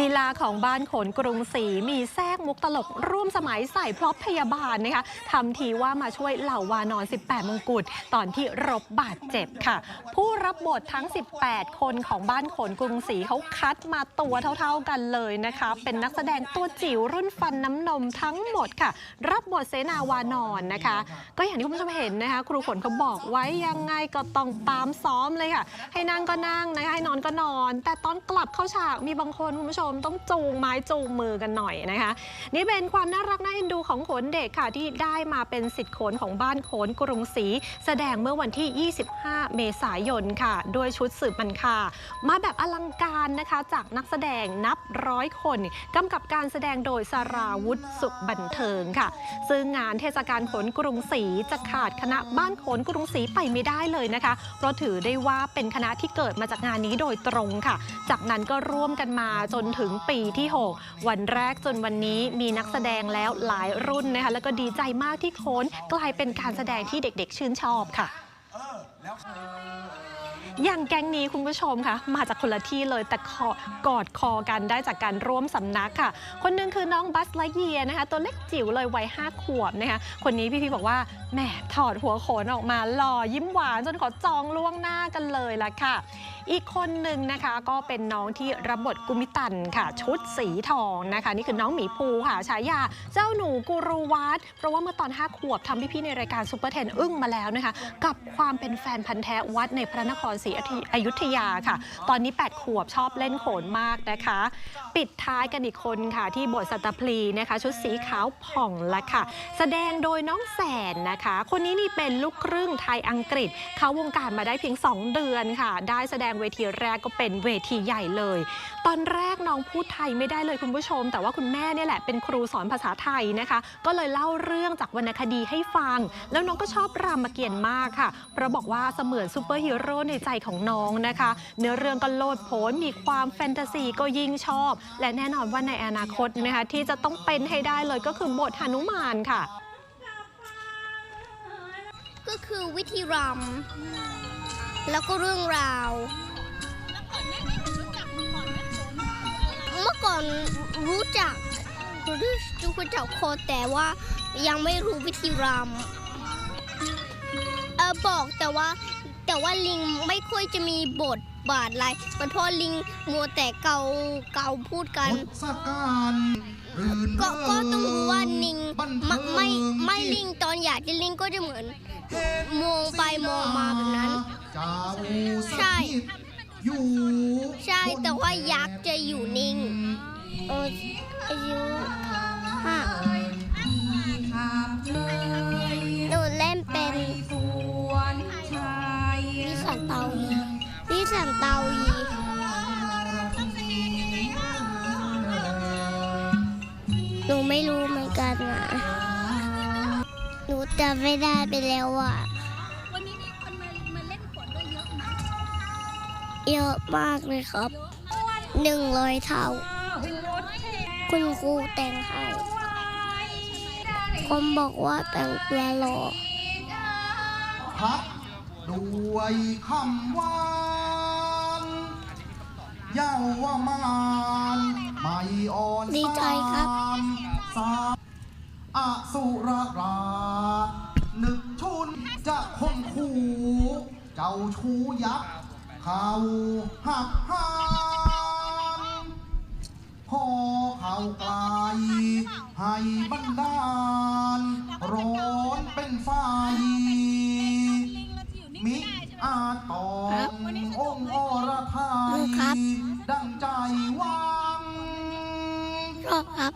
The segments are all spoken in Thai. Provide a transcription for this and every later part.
ลีลาของบ้านขนกรุงศรีมีแทรกมุกตลกร่วมสมัยใส่พร็อพพยาบาลนะคะทำทีว่ามาช่วยเหล่าวานอน 18 มงกุฎตอนที่รบบาดเจ็บค่ะ ผู้รับบททั้ง 18 คนของบ้านขนกรุงศรีเขาคัดมาตัวเท่าๆกันเลยนะคะ เป็นนักแสดงตัวจิ๋วรุ่นฟันน้ำนมทั้งหมดค่ะ รับบทเสนาวานอนนะคะ ก็อย่างที่คุณผู้ชมเห็นนะคะ ครูฝนเขาบอกไว้ยังไงก็ต้องตามซ้อมเลยค่ะ ให้นั่งก็นั่งนะคะให้นอนก็นอน แต่ตอนกลับเข้าฉากมีบางคนคุณผู้ชมต้องจูงไม้จูงมือกันหน่อยนะคะ นี่เป็นความน่ารักน่าเอ็นดูของโขนเด็กค่ะที่ได้มาเป็นสิทธิ์โขนของบ้านโขนกรุงศรีแสดงเมื่อวันที่ 25 เมษายนค่ะ ด้วยชุดสืบมันคามาแบบอลังการนะคะ จากนักแสดงนับร้อยคนกำกับการแสดงโดยสราวุธสุขบันเทิงค่ะ ซึ่งงานเทศกาลโขนกรุงศรีจะขาดคณะบ้านโขนกรุงศรีไปไม่ได้เลยนะคะ เพราะถือได้ว่าเป็นคณะที่เกิดมาจากงานนี้โดยตรงค่ะ จากนั้นก็ร่วมกันมาจนถึงปีที่ 6 วันแรกจนวันนี้มีนักแสดงแล้วหลายรุ่นนะคะแล้วก็ดีใจมากที่โขนกลายเป็นการแสดงที่เด็กๆ ชื่นชอบค่ะอย่างแก๊งนี้คุณผู้ชมคะมาจากคนละที่เลยแต่ขอกอดคอกันได้จากการร่วมสำนักค่ะ คนหนึงคือน้องบัสไลเยียนะคะ ตัวเล็กจิ๋วเลยวัย5ขวบนะคะ คนนี้พี่พีบอกว่าแหมถอดหัวโขนออกมาหล่อยิ้มหวานจนขอจองล่วงหน้ากันเลยละค่ะอีกคนหนึ่งนะคะก็เป็นน้องที่รับบทกุมิตันค่ะ ชุดสีทองนะคะ นี่คือน้องหมีภูค่ะฉายาเจ้าหนูกูรูวัดเพราะว่าเมื่อตอน 5 ขวบทำพี่ๆในรายการซูเปอร์เทนอึ้งมาแล้วนะคะ กับความเป็นแฟนพันธ์แท้วัดในพระนครศรีอยุธยาค่ะ ตอนนี้ 8 ขวบชอบเล่นโขนมากนะคะ ปิดท้ายกันอีกคนค่ะ ที่บทสัตพลีนะคะ ชุดสีขาวผ่องละค่ะ แสดงโดยน้องแสนนะคะ คนนี้นี่เป็นลูกครึ่งไทยอังกฤษ เข้าวงการมาได้เพียง 2 เดือนค่ะ ได้แสดงเวทีแรกก็เป็นเวทีใหญ่เลย ตอนแรกน้องพูดไทยไม่ได้เลยคุณผู้ชม แต่ว่าคุณแม่เนี่ยแหละเป็นครูสอนภาษาไทยนะคะ ก็เลยเล่าเรื่องจากวรรณคดีให้ฟัง แล้วน้องก็ชอบรามเกียรติ์มากค่ะ เพราะบอกว่าเสมือนซูเปอร์ฮีโร่ในใจของน้องนะคะ เนื้อเรื่องก็โลดโผนมีความแฟนตาซีก็ยิ่งชอบ และแน่นอนว่าในอนาคตนะคะที่จะต้องเป็นให้ได้เลยก็คือบทหนุมานค่ะ ก็คือวิธีรำ แล้วก็เรื่องราว เมื่อก่อนรู้จักรู้รู้จักโคแต่ว่ายังไม่รู้วิธีรำเออบอกแต่ว่าแต่ว่าลิงไม่ค่อยจะมีบทบาทอะไรมันเพราะลิงมัวแต่เกาเกาพูดกันทศการรื่นก็ก็ต้องรู้ว่าลิงบันไม่เทิงไม่ไม่ลิงตอนอยากจะลิงก็จะเหมือนมองไปมองมาแบบนั้น จาวูใช่สถิตอยู่ใช่แต่ว่ายักษ์จะอยู่นิ่งเอออายุห้าหนูเล่นเป็นวิสันเตายีวิสันเตายีหนูไม่รู้เหมือนกันนะหนูจำไม่ได้ไปแล้วอะ เยอะมากเลยครับหนึ่งร้อยเท่า คุณครูแต่งให้ผมบอกว่าแต่งตัวหล่อพักด้วยคำหวานเย้าวามานไม่อ่อนดีใจครับสามสามอสุรราชนึกชุนจะคนขู่ เจ้าชูยักษ์ เขาหักหานพอเขาไกลให้บันดาล ร้อนเป็นไฟมิอาจตององค์อรไทลูยกครับดังใจหวัง ชอบครับ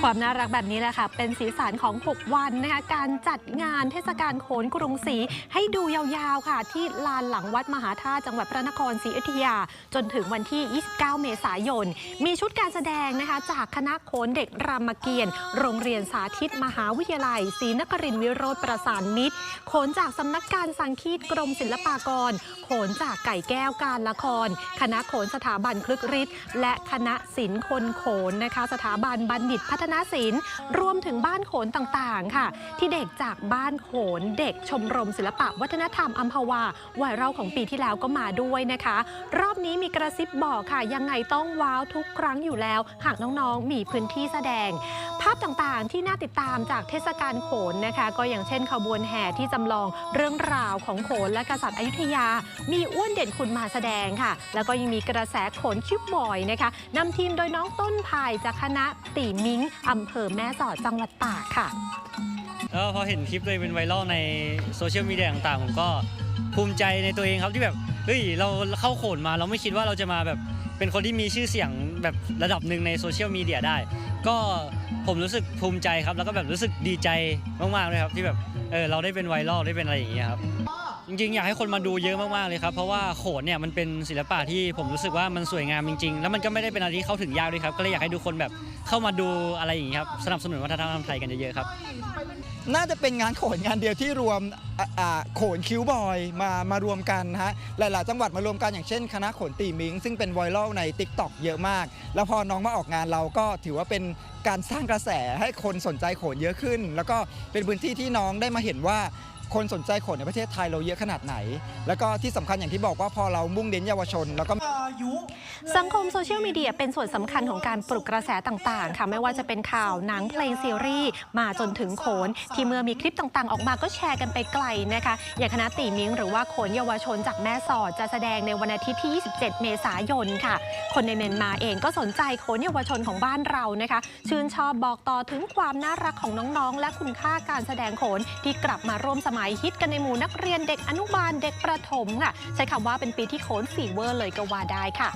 ความน่ารักแบบนี้แหละค่ะ เป็นสีสันของ 6 วันนะคะการจัดงานเทศกาลโขนกรุงศรีให้ดูยาวๆค่ะ ที่ลานหลังวัดมหาธาตุจังหวัดพระนครศรีอยุธยา จนถึงวันที่ 29 เมษายน มีชุดการแสดงนะคะ จากคณะโขนเด็กรามเกียรติโรงเรียนสาธิตมหาวิทยาลัยศรีนครินทรวิโรธประสานมิตรโขนจากสำนักการสังคีตกรมศิลปากร โขนจากไก่แก้วการละคร คณะโขนสถาบันคลึกฤทธิ์และคณะศิลป์คนโขนนะคะ สถาบันบัณฑิตพัฒนาศิลป์ รวมถึงบ้านโขนต่างๆ ค่ะ ที่เด็กจากบ้านโขนเด็กชมรมศิลปะวัฒนธรรมอัมพวาไวรัลของปีที่แล้วก็มาด้วยนะคะ รอบนี้มีกระซิบบอกค่ะ ยังไงต้องว้าวทุกครั้งอยู่แล้ว หากน้องๆ มีพื้นที่แสดง ภาพต่างๆ ที่น่าติดตามจากเทศกาลโขนนะคะ ก็อย่างเช่นขบวนแห่ที่จำลองเรื่องราวของโขนและกษัตริย์อยุธยา มีอ้วนเด่นคุณมาแสดงค่ะ แล้วก็ยังมีกระแสโขนชิปบอยนะคะนำทีมโดยน้องต้นพายจากคณะตีมิงอำเภอแม่สอดจังหวัดตากค่ะแล้วพอเห็นคลิปเลยเป็นไวรัลในโซเชียลมีเดียต่างๆผมก็ภูมิใจในตัวเองครับที่แบบเฮ้ยเราเข้าโขนมาเราไม่คิดว่าเราจะมาแบบเป็นคนที่มีชื่อเสียงแบบระดับหนึ่งในโซเชียลมีเดียได้ ก็ผมรู้สึกภูมิใจครับ แล้วก็แบบรู้สึกดีใจมากๆเลยครับ ที่แบบเออเราได้เป็นไวรัลได้เป็นอะไรอย่างเงี้ยครับจริงๆ อยากให้คนมาดูเยอะมากๆเลยครับ เพราะว่าโขนเนี่ยมันเป็นศิลปะที่ผมรู้สึกว่ามันสวยงามจริงๆ แล้วมันก็ไม่ได้เป็นอะไรที่เข้าถึงยากด้วยครับ ก็เลยอยากให้ทุกคนแบบเข้ามาดูอะไรอย่างนี้ครับ สนับสนุนวัฒนธรรมไทยกันเยอะๆครับ น่าจะเป็นงานโขนงานเดียวที่รวมโขนคิ้วบอยมามารวมกันนะฮะหลาย ๆ จังหวัดมารวมกันอย่างเช่น คณะโขนตีมิง ซึ่งเป็นไวรัลใน t ิ k t o k เยอะมาก แล้วพอน้องมาออกงานเราก็ถือว่าเป็นการสร้างกระแสให้คนสนใจโขนเยอะขึ้น แล้วก็เป็นพื้นที่ที่น้องได้มาเห็นว่า คนสนใจโขนในประเทศไทยเราเยอะขนาดไหน แล้วก็ที่สำคัญอย่างที่บอกว่าพอเรามุ่งเน้นเยาวชน แล้วก็สังคมโซเชียลมีเดียเป็นส่วนสำคัญของการปลุกกระแสต่างๆ ค่ะ ไม่ว่าจะเป็นข่าวหนังเพลงซีรีส์มาจนถึงโขน ที่เมื่อมีคลิปต่างๆ ออกมาก็แชร์กันไปไกลนะคะ อย่างคณะตีมิงหรือว่าโขนเยาวชนจากแม่สอดจะแสดงในวันอาทิตย์ที่ 27 เมษายนค่ะ คนในเมียนมาเองก็สนใจโขนเยาวชนของบ้านเรานะคะ ชื่นชอบบอกต่อถึงความน่ารักของน้องๆ และคุณค่าการแสดงโขนที่กลับมาร่วมสมัมัยฮิตกันในหมู่นักเรียนเด็กอนุบาลเด็กประถมค่ะ ใช้คำว่าเป็นปีที่โขนฟีเวอร์เลยก็ว่าได้ค่ะ